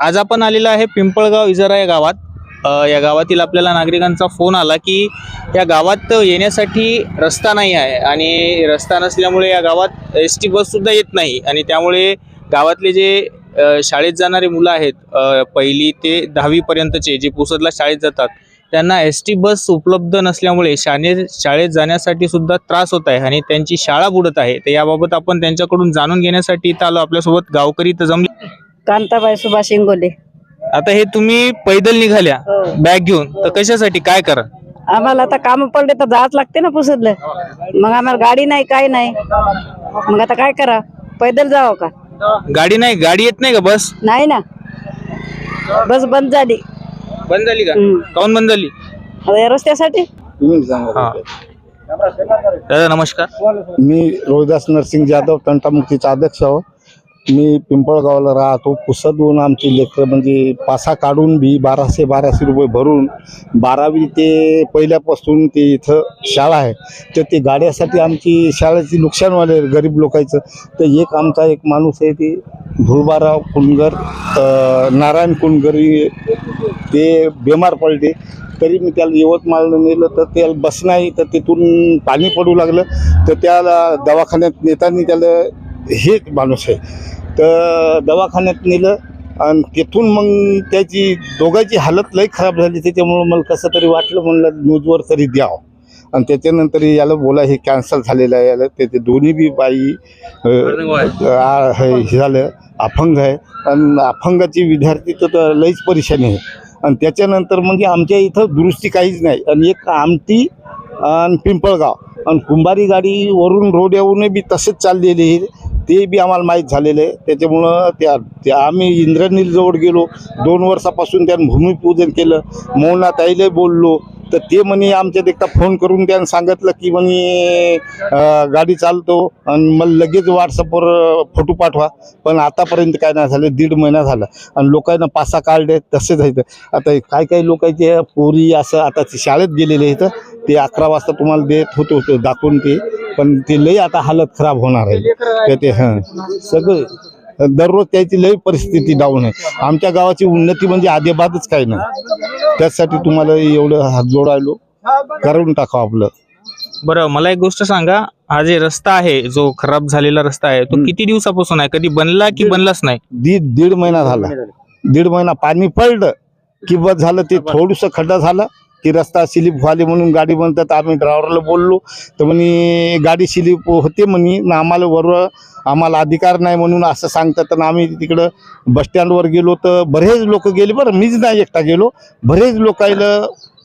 आज आपण आलेलो आहे पिंपळगाव इजरा या गावात. या गावातील आपल्याला नागरिकांचा फोन आला की या गावात येण्यासाठी रस्ता नाही आहे आणि रस्ता नसल्यामुळे या गावात एस टी बससुद्धा येत नाही आणि त्यामुळे गावातले जे शाळेत जाणारे मुलं आहेत पहिली ते दहावीपर्यंतचे जे पुसदला शाळेत जातात त्यांना एस टी बस उपलब्ध नसल्यामुळे शाळे शाळेत जाण्यासाठी सुद्धा त्रास होत आहे आणि त्यांची शाळा बुडत आहे. तर याबाबत आपण त्यांच्याकडून जाणून घेण्यासाठी इथं आलो. आपल्यासोबत गावकरी इथं जमले कांताबाई सुभाष इंगोले. आता हे तुम्ही पैदल निघाल्या हो. बॅग घेऊन तर कशासाठी काय करा? आम्हाला आता काम पडले तर जाच लागते ना पुसदलं मग आम्हाला गाडी नाही काय नाही. मग आता काय करा? पैदल जावं का? गाडी नाही गाडी येत नाही का बस? नाही ना. बस बंद झाली. बंद झाली का? हम्म. काऊन बंद झाली? आता या रस्त्यासाठी? हा. दादा नमस्कार. मी रोहिदास नरसिंग जाधव तंटामुक्तीचा अध्यक्ष आहो. मी पिंपळगावला राहतो. पुसदहून आमची लेकरं म्हणजे पासा काढून बी बाराशे बाराशे रुपये भरून बारावी ते पहिल्यापासून ते इथं शाळा आहे. तर ते गाड्यासाठी आमची शाळेची नुकसान व्हायला गरीब लोकांचं. तर एक आमचा एक माणूस आहे ते धुळबाराव कुंडगर नारायण कुंडगरी ते बेमार पडले. तरी मी त्याला यवतमाळला नेलं तर त्याला बस नाही तर तिथून पाणी पडू लागलं. तर त्याला दवाखान्यात नेताना त्याला हे माणूस आहे. तर दवाखान्यात नेलं आणि तिथून मग त्याची दोघांची हालत लई खराब झाली. त्याच्यामुळं मला कसं तरी वाटलं म्हणलं न्यूजवर तरी द्यावं. आणि त्याच्यानंतर याला बोला हे कॅन्सल झालेलं आहे याला. त्याचे दोन्ही बी बाई हे झालं अपंग आहे. आणि अपंगाची विद्यार्थी तर लईच परेशानी आहे. आणि त्याच्यानंतर म्हणजे आमच्या इथं दुरुस्ती काहीच नाही. आणि एक आमटी आणि पिंपळगाव. आणि कुंभारी गाडीवरून रोड येऊनही बी तसेच चाललेले आहे. ते बी आम्हाला माहीत झालेलं आहे. त्याच्यामुळं त्या त्या आम्ही इंद्रनीलजवळ गेलो. दोन वर्षापासून त्यानं भूमिपूजन केलं. मौना ताईले बोललो. तर ते म्हणे आमच्या देखता फोन करून त्यानं सांगितलं की म्हणे गाडी चालतो आणि मग लगेच व्हॉट्सअपवर फोटो पाठवा. पण आतापर्यंत काय नाही झालं. दीड महिना झाला. आणि लोकांना पासा काढले तसेच आहेत. आता हे काय काय लोकांचे पोरी असं आता शाळेत गेलेले आहेत. ते अकरा वाजता तुम्हाला देत होतो होतो दाखवून ते. पण ते लई आता हालत खराब होणार आहे. तर ते हां. सगळं दररोज त्याची लई परिस्थिती डाऊन आहे. आमच्या गावाची उन्नती म्हणजे आधेबादच काही नाही. त्यासाठी तुम्हाला एवढं हात जोडायलो. करून टाकावं आपलं. बरं मला एक गोष्ट सांगा. हा जे रस्ता आहे जो खराब झालेला रस्ता आहे तो. किती दिवसापासून आहे? कधी बनला की बनलाच नाही? दीड दीड महिना झाला. दीड महिना पाणी पडलं की बस झालं ते थोडंसं खड्डा झाला. की रस्ता स्लिप व्हाले म्हणून गाडी म्हणतात आम्ही ड्रायव्हरला बोललो. तर म्हणे गाडी स्लिप होते म्हणे ना आम्हाला बरोबर आम्हाला अधिकार नाही म्हणून असं सांगतात. तर आम्ही तिकडं बसस्टँडवर गेलो तर बरेच लोक गेले बरं. मीच नाही एकटा गेलो. बरेच लोकायला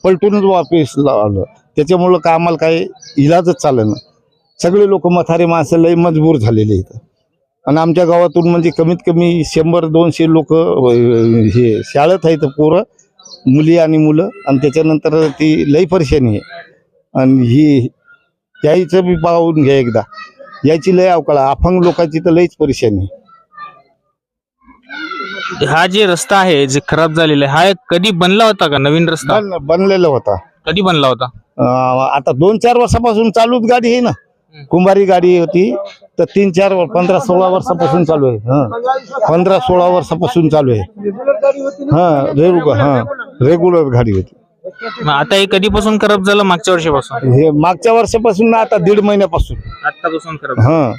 पलटूनच वापस लावलं. त्याच्यामुळं का आम्हाला काही इलाजच चाललं ना सगळे लोक मथारे माणसं लय मजबूर झालेले इथं. आणि आमच्या गावातून म्हणजे कमीत कमी शंभर दोनशे लोक हे शाळेत आहेत पोरं. मुली आणि मुलं आणि त्याच्यानंतर ती लई परेशानी आहे. आणि ही यायचं बी पाहून घ्या एकदा. याची लय अवकाळा अफंग लोकांची तर लईच परेशानी आहे. हा जे रस्ता आहे जे खराब झालेला आहे हा कधी बनला होता का नवीन रस्ता? बन बनलेला होता. कधी बनला होता? अं, आता दोन चार वर्षापासून चालूच गाडी आहे ना. कुंभारी गाडी होती तर तीन चार पंधरा सोळा वर्षापासून चालू आहे. हा. पंधरा सोळा वर्षापासून चालू आहे. हा रेगुलर हा रेग्युलर गाडी होती. मग आता हे कधीपासून खराब झालं? मागच्या वर्षापासून? हे मागच्या वर्षापासून ना आता दीड महिन्यापासून. आतापासून खराब हा.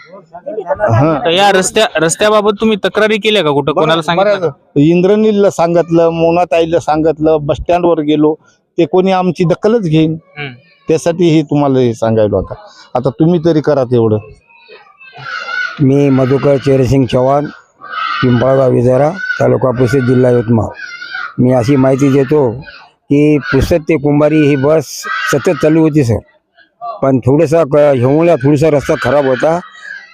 हा. तर या रस्त्या रस्त्याबाबत तुम्ही तक्रारी केल्या का कुठं? कोणाला सांगितलं? इंद्रनीलला सांगितलं मोनाताईला सांगितलं बस स्टँडवर गेलो. ते कोणी आमची दखलच घेईन. हम्म. त्यासाठी हे तुम्हाला हे सांगायला आता आता तुम्ही तरी करा तेवढं. मी मधुकर चेरसिंग चव्हाण पिंपळगाव विजारा तालुका पुसद जिल्हा यवतमाळ. मी अशी माहिती देतो की पुसद ते कुंभारी ही बस सतत चालू होती सर. पण थोडंसं क हेवळ्या थोडासा रस्ता खराब होता.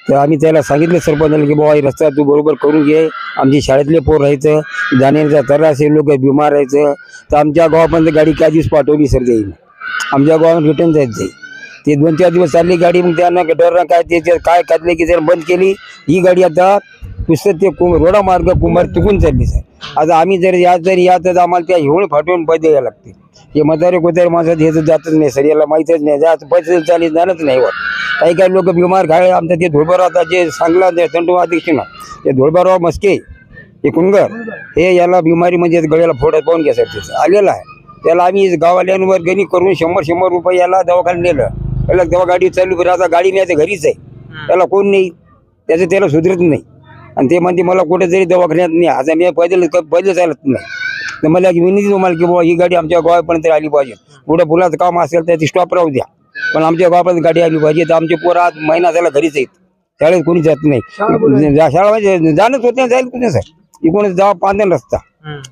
तर आम्ही त्याला सांगितलं सरपंचाला की बाबा हे रस्ता तू बरोबर करून घे. आमची शाळेतले पोर राहायचं जाण्याचा त्रास हे लोक बिमार राहायचं. तर आमच्या गावापर्यंत गाडी काय दिवस पाठवली सर जाईल आमच्या गावात रिटर्न जायचं ते. दोन चार दिवस चालली गाडी मग त्यांना गटरनं काय ते काय काढले की त्याला बंद केली ही गाडी आता पुस्तक ते कुंभ रोडा मार्ग कुंभार चुकून चालली सर आता आम्ही जर या जर या तर आम्हाला त्या हिवळ फाटून पैसे द्यायला लागते. हे म्हातारे कोतारे माणसात हे तर जातच नाही सर याला माहीतच नाही जात पैसे चालली जाणच नाही होत. काही काही लोक बिमार खाय आमचं ते धोळबाराव आता जे सांगला थंड तंटू ना ते धोळबाराव मस्के एकूणगर हे याला बिमारी म्हणजे गळ्याला फोडत पाहून घ्या सर त्याचं आलेलं आहे. त्याला आम्ही गावाल्यांवर गणी करून शंभर शंभर रुपये याला दवाखान्यात नेलं. त्याला तेव्हा गाडी चालू करा आता गाडी नाही तर घरीच आहे. त्याला कोण नाही. त्याचं त्याला सुधरत नाही. आणि ते म्हणते मला कुठेतरी दवाखान्यात नाही आता मी पैदल पैदल चालत नाही तर मला विनंती तुम्हाला की बाबा ही गाडी आमच्या गावापर्यंत आली पाहिजे. पुढे पुलाचं काम असेल तर ती स्टॉप राहू द्या. पण आमच्या गावापर्यंत गाडी आली पाहिजे. तर आमचे पोरं आज महिना झाला घरीच आहेत. शाळेत कोणी जात नाही. जा- शाळा म्हणजे जाणंच होत नाही जाईल कुठे सर इकडून जावा पांढरा रस्ता.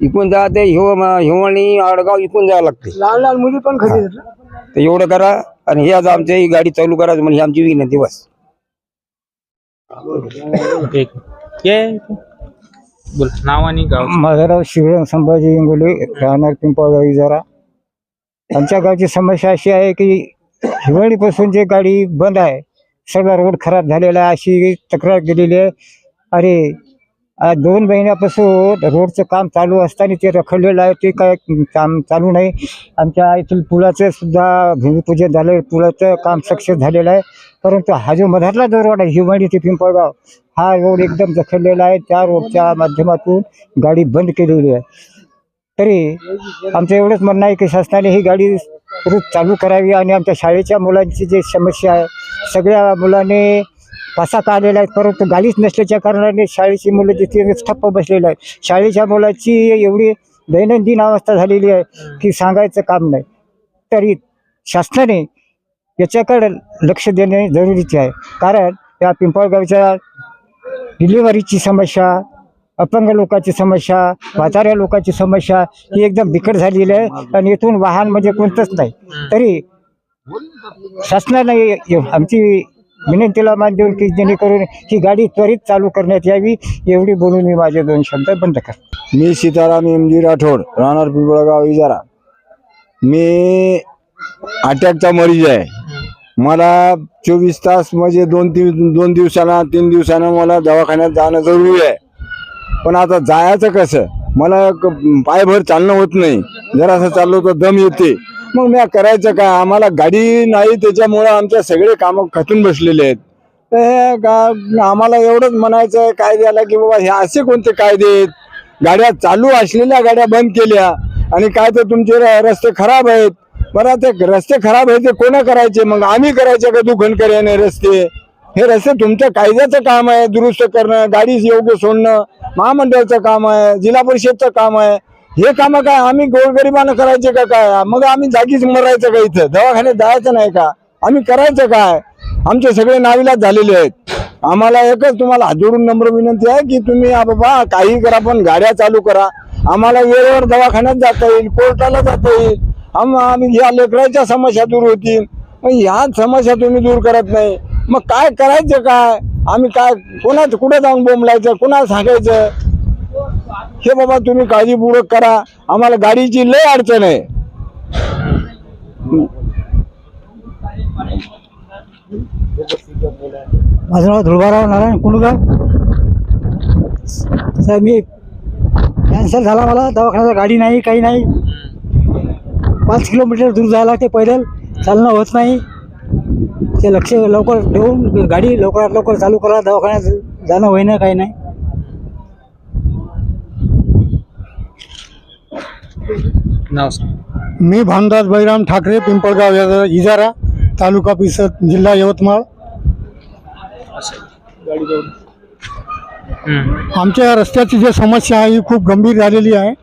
इकडून जा ते हिव हिवणी आडगाव इकडून जावं लागते. लहान लहान मुली पण खरी तर एवढं करा आणि हे आता आमच्या ही गाडी चालू करा म्हणजे आमची विनंती बस एक ये. बोल नाव आणि गाव. माझं नाव शिवराम संभाजी इंगोले राहणार पिंपळगाव इजारा. आमच्या गावची समस्या अशी आहे की हिवाळीपासून जे गाडी बंद आहे सगळा रोड खराब झालेला आहे अशी तक्रार केलेली आहे. अरे आज दोन महिन्यापासून रोडचं काम चालू असताना ते रखडलेलं आहे ते काय काम चालू नाही. आमच्या इथून पुलाचं सुद्धा भूमिपूजन झालं पुलाचं काम सक्सेस झालेलं आहे. परंतु हा जो मधातला जो रोड आहे हिवाळी ते पिंपळगाव हा रोड एकदम रखडलेला आहे. त्या रोडच्या माध्यमातून गाडी बंद केलेली आहे. तरी आमचं एवढंच म्हणणं आहे की शासनाने ही गाडी रोज चालू करावी आणि आमच्या शाळेच्या मुलांची जी समस्या आहे सगळ्या मुलांनी पासा आलेला आहे परंतु गाडीच नसल्याच्या कारणाने शाळेची मुलं तिथे ठप्प बसलेले आहेत. शाळेच्या मुलाची एवढी दैनंदिन अवस्था झालेली आहे की सांगायचं काम नाही. तरी शासनाने याच्याकडे लक्ष देणे जरुरीचे आहे. कारण या पिंपळगावच्या डिलिव्हरीची समस्या अपंग लोकांची समस्या म्हाताऱ्या लोकांची समस्या ही एकदम बिकट झालेली आहे आणि इथून वाहन म्हणजे कोणतंच नाही. तरी शासनाने आमची विनंतीला मान देऊन की जेणेकरून ही गाडी त्वरित चालू करण्यात यावी एवढी बोलून मी माझे दोन शब्द बंद कर मी सीताराम एमजी राठोड राहणार पिंपळगाव इजारा. मी अटॅकचा मरीज आहे. मला चोवीस तास म्हणजे दोन तीन दोन दिवसांना तीन दिवसानं मला दवाखान्यात जाणं जरुरी आहे. पण आता जायचं कसं? मला पायभर चालणं होत नाही. जरासं चाललो तर दम येते. मग मी करायचं काय आम्हाला गाडी नाही त्याच्यामुळं आमच्या सगळे कामं खचून बसलेले आहेत. तर हे का आम्हाला एवढंच म्हणायचं आहे कायद्याला की बाबा हे असे कोणते कायदे आहेत? गाड्या चालू असलेल्या गाड्या बंद केल्या आणि काय तर तुमचे र- रस्ते खराब आहेत. बरं ते रस्ते खराब आहेत ते कोणा करायचे? मग आम्ही करायचे का दुखणकऱ्याने रस्ते? हे रस्ते तुमच्या कायद्याचं काम आहे दुरुस्त करणं गाडी योग्य सोडणं महामंडळाचं काम आहे जिल्हा परिषदचं काम आहे. हे काम काय आम्ही गोरगरिबानं करायचे का काय? मग आम्ही जागीच मरायचं का इथं? दवाखान्यात जायचं नाही का? आम्ही करायचं काय? आमचे सगळे नाविलाच झालेले आहेत. आम्हाला एकच तुम्हाला हात जोडून नम्र विनंती आहे की तुम्ही बाबा काही करा पण गाड्या चालू करा. आम्हाला वेळेवर दवाखान्यात जाता येईल कोर्टाला जाता येईल. आम आम्ही ह्या लेकराच्या समस्या दूर होतील. मग ह्या समस्या तुम्ही दूर करत नाही. मग काय करायचं काय? आम्ही काय कोणाच कुठे जाऊन बोंबलायचं कुणाला सांगायचं? हे बाबा तुम्ही काळजीपूर्वक करा. आम्हाला गाडीची लय अडचण आहे. माझं नाव धुळबाराव नारायण कुंडगाव साहेब मी कॅन्सल झाला मला. दवाखान्याला गाडी नाही काही नाही. पाच किलोमीटर दूर जायला लागते पैदल. चालणं होत नाही. ते लक्ष लवकर ठेवून गाडी लवकरात लवकर चालू करा. दवाखान्यात जाणं होईना काही नाही. नाव सांग. मी भानदास बैराम ठाकरे पिंपळगाव या- इजारा तालुका पिसद जिल्हा यवतमाळ. हम्म. आमच्या रस्त्याची जी समस्या आहे ही खूप गंभीर झालेली आहे.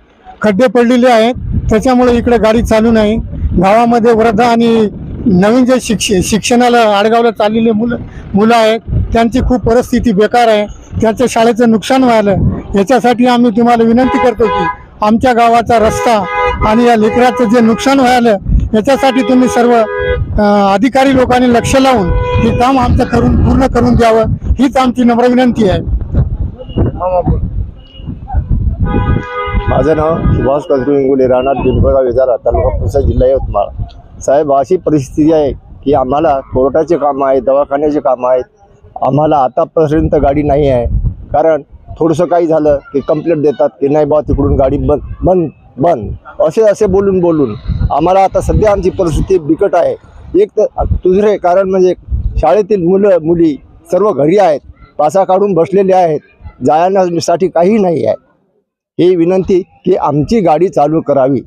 खड्डे पडलेले आहेत. त्याच्यामुळे इकडे गाडी चालू नाही. गावामध्ये वृद्ध आणि नवीन जे शिक्ष शिक्षणाला आडगावला चाललेले मुलं मुलं आहेत त्यांची खूप परिस्थिती बेकार आहे. त्यांच्या शाळेचं नुकसान व्हायलं. याच्यासाठी आम्ही तुम्हाला विनंती करतो की आमच्या गावाचा रस्ता आणि या लेकराचं जे नुकसान व्हायलं याच्यासाठी तुम्ही सर्व अधिकारी लोकांनी लक्ष लावून हे काम आमचं करून पूर्ण करून द्यावं हीच आमची नम्र विनंती आहे. माझं नाव सुभाष कजरू इंगोले राहणार पिंपळगाव विजारा तालुका पुसा जिल्हा यवतमाळ. साहेब अशी परिस्थिती आहे की आम्हाला कोर्टाचे काम आहेत दवाखान्याचे काम आहेत. आम्हाला आतापर्यंत गाडी नाही आहे. कारण थोडंसं काही झालं की कंप्लेंट देतात की नाही बा तिकडून गाडी बंद बंद बंद. असे असे बोलून बोलून आम्हाला आता सध्या आमची परिस्थिती बिकट आहे. एक तर दुसरे कारण म्हणजे शाळेतील मुलं मुली सर्व घरी आहेत पासा काढून बसलेले आहेत जाण्यासाठी काही नाही आहे. ही विनंती की आमची गाडी चालू करावी.